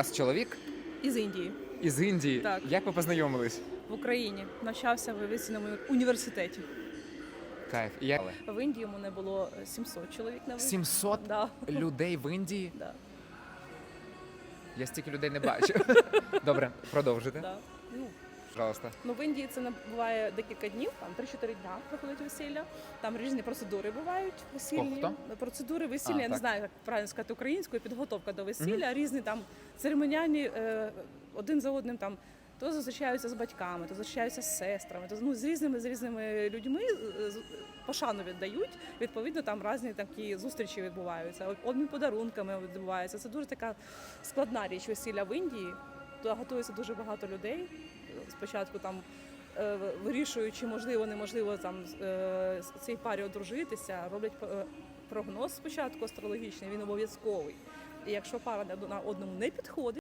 вас чоловік Із Індії із Індії. Так. Як ви познайомились? в Україні навчався в авіаційному університеті. Кайф. І як? В Індії у мене було 700 чоловік на виїзд. 700 Да. людей в Індії. Да, Я стільки людей не бачу. Добре, продовжуйте. да. Ну, Пожалуйста. ну, в Індії це буває декілька днів, там 3-4 дня проходить весілля. Там різні процедури бувають весільні. Хто, Процедури весілля, А, я не знаю, як правильно сказати українською, підготовка до весілля, різні там церемоніальні е, один за одним там. То зустрічаються з батьками, то зустрічаються з сестрами, то ну, з різними з різними людьми пошану віддають. Відповідно, там різні такі зустрічі відбуваються. Обмін подарунками відбувається. Це дуже така складна річ весілля в Індії. Туди готується дуже багато людей. Спочатку там вирішуючи, вирішують, чи можливо, неможливо там е, цій парі одружитися, роблять е, прогноз спочатку астрологічний, він обов'язковий. І якщо пара на одному не підходить.